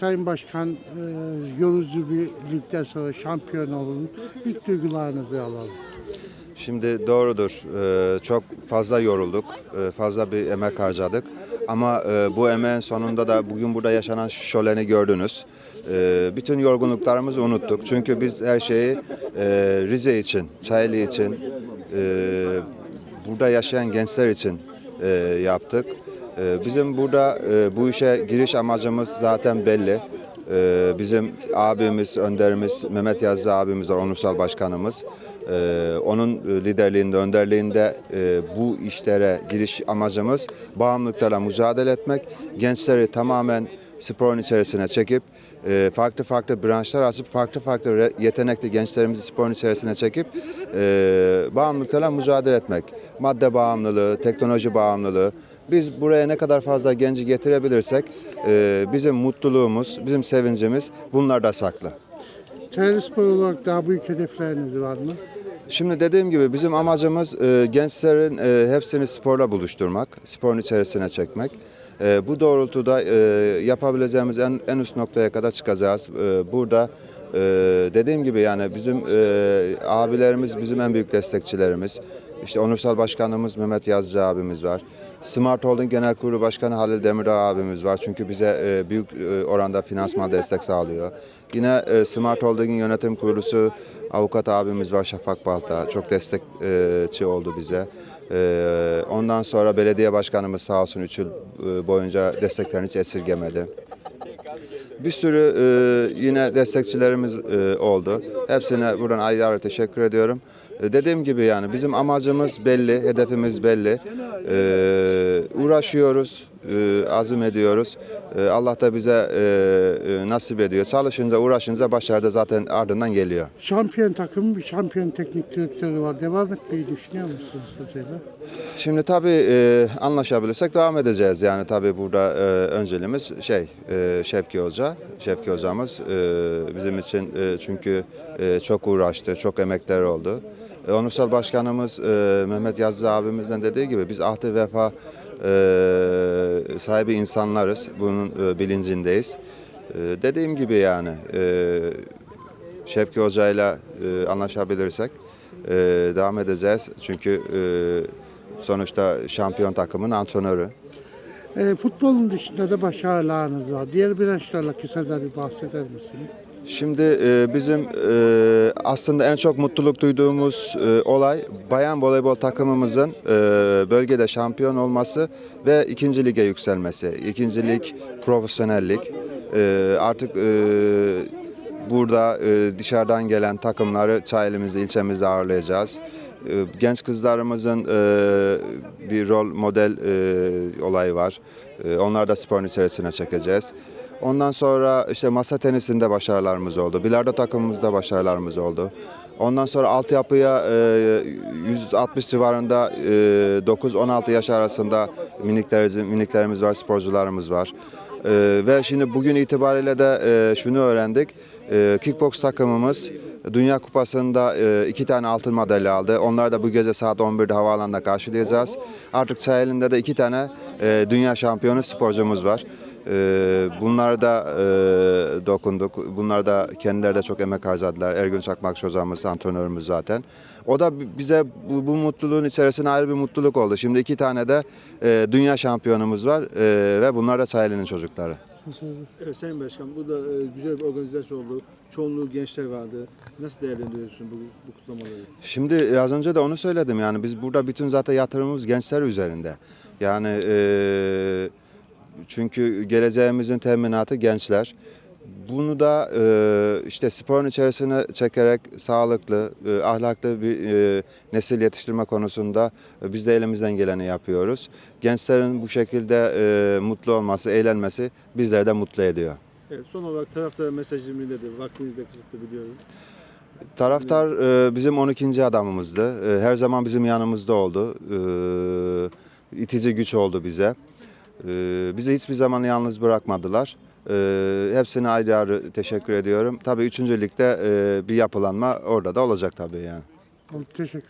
Sayın Başkan e, yorucu bir ligden sonra şampiyon olun. İlk duygularınızı alalım. Şimdi doğrudur. Ee, Çok fazla yorulduk. Ee, Fazla bir emek harcadık. Ama e, bu emeğin sonunda da bugün burada yaşanan şöleni gördünüz. Ee, Bütün yorgunluklarımızı unuttuk. Çünkü biz her şeyi e, Rize için, Çayeli için, e, burada yaşayan gençler için e, yaptık. E, Bizim burada e, bu işe giriş amacımız zaten belli. Ee, Bizim abimiz, önderimiz Mehmet Yazıcı abimiz var, onursal başkanımız. Ee, Onun liderliğinde, önderliğinde e, bu işlere giriş amacımız bağımlılıklarla mücadele etmek, gençleri tamamen sporun içerisine çekip e, farklı farklı branşlar açıp farklı farklı yetenekli gençlerimizi sporun içerisine çekip e, bağımlılıklarla mücadele etmek. Madde bağımlılığı, teknoloji bağımlılığı. Biz buraya ne kadar fazla genci getirebilirsek e, bizim mutluluğumuz, bizim sevincimiz bunlarda saklı. Çayeli Spor olarak daha büyük hedefleriniz var mı? Şimdi dediğim gibi bizim amacımız e, gençlerin e, hepsini sporla buluşturmak, sporun içerisine çekmek. E, bu doğrultuda e, yapabileceğimiz en, en üst noktaya kadar çıkacağız. E, burada e, dediğim gibi yani bizim e, abilerimiz bizim en büyük destekçilerimiz. İşte onursal başkanımız Mehmet Yazıcı abimiz var. Smart Holding Genel Kurulu Başkanı Halil Demirdağ abimiz var. Çünkü bize e, büyük e, oranda finansman destek sağlıyor. Yine e, Smart Holding'in yönetim kurulusu avukat abimiz var Şafak Balta. Çok destekçi oldu bize. E, ondan sonra belediye başkanımız sağ olsun 3 yıl e, boyunca desteklerini hiç esirgemedi. Bir sürü e, yine destekçilerimiz e, oldu. Hepsine buradan ayrı teşekkür ediyorum. E, dediğim gibi yani bizim amacımız belli, hedefimiz belli. E, uğraşıyoruz, e, azim ediyoruz. E, Allah da bize e, e, nasip ediyor. Çalışınca, uğraşınca başarı da zaten ardından geliyor. Şampiyon takımın bir şampiyon teknik direktörü var. Devam etmeyi düşünüyor musunuz hocayla? Şimdi tabii e, anlaşabilirsek devam edeceğiz. Yani tabii burada e, önceliğimiz şey e, Şevki Hoca. Şevki hocamız e, bizim için e, çünkü e, çok uğraştı, çok emekleri oldu. E, Onursal Başkanımız e, Mehmet Yazıcı abimizden dediği gibi biz ahdi vefa e, sahibi insanlarız. Bunun e, bilincindeyiz. E, dediğim gibi yani e, Şevki Hoca'yla e, anlaşabilirsek e, devam edeceğiz. Çünkü e, sonuçta şampiyon takımın antrenörü. E, futbolun dışında da başarılarınız var. Diğer branşlarla kısaca bir bahseder misiniz? Şimdi e, bizim e, aslında en çok mutluluk duyduğumuz e, olay bayan voleybol takımımızın e, bölgede şampiyon olması ve ikinci lige yükselmesi. İkinci lig profesyonellik. E, artık e, burada e, dışarıdan gelen takımları Çayeli'mizde, ilçemizde ağırlayacağız. E, genç kızlarımızın e, bir rol model e, olayı var. E, onları da sporun içerisine çekeceğiz. Ondan sonra işte masa tenisinde başarılarımız oldu. Bilardo takımımızda başarılarımız oldu. Ondan sonra altyapıya e, 160 civarında e, 9-16 yaş arasında miniklerimiz, miniklerimiz var, sporcularımız var. E, ve şimdi bugün itibariyle de e, şunu öğrendik. E, kickbox takımımız Dünya Kupası'nda e, iki tane altın madalya aldı. Onları da bu gece saat 11'de havaalanında karşılayacağız. Artık Çayeli'nde de iki tane e, dünya şampiyonu sporcumuz var. Ee, Bunlara da e, dokunduk. Bunlar da kendileri de çok emek harcadılar. Ergün Çakmak hocamız, antrenörümüz zaten. O da bi- bize bu, bu mutluluğun içerisine ayrı bir mutluluk oldu. Şimdi iki tane de e, dünya şampiyonumuz var e, ve bunlar da Çayeli'nin çocukları. Evet Sayın Başkan, bu da güzel bir organizasyon oldu. Çoğunluğu gençler vardı. Nasıl değerlendiriyorsun bu, bu kutlamaları? Şimdi az önce de onu söyledim yani biz burada bütün zaten yatırımımız gençler üzerinde. Yani e, çünkü geleceğimizin teminatı gençler. Bunu da e, işte sporun içerisine çekerek sağlıklı, e, ahlaklı bir e, nesil yetiştirme konusunda e, biz de elimizden geleni yapıyoruz. Gençlerin bu şekilde e, mutlu olması, eğlenmesi bizleri de mutlu ediyor. Evet, son olarak taraftara mesajım nedir? Vaktiniz de kısıtlı biliyorum. Taraftar e, bizim 12. adamımızdı. E, her zaman bizim yanımızda oldu. E, itici güç oldu bize. E, bizi hiçbir zaman yalnız bırakmadılar. E, hepsine ayrı ayrı teşekkür ediyorum. Tabii 3. ligde e, bir yapılanma orada da olacak tabii yani. Teşekkür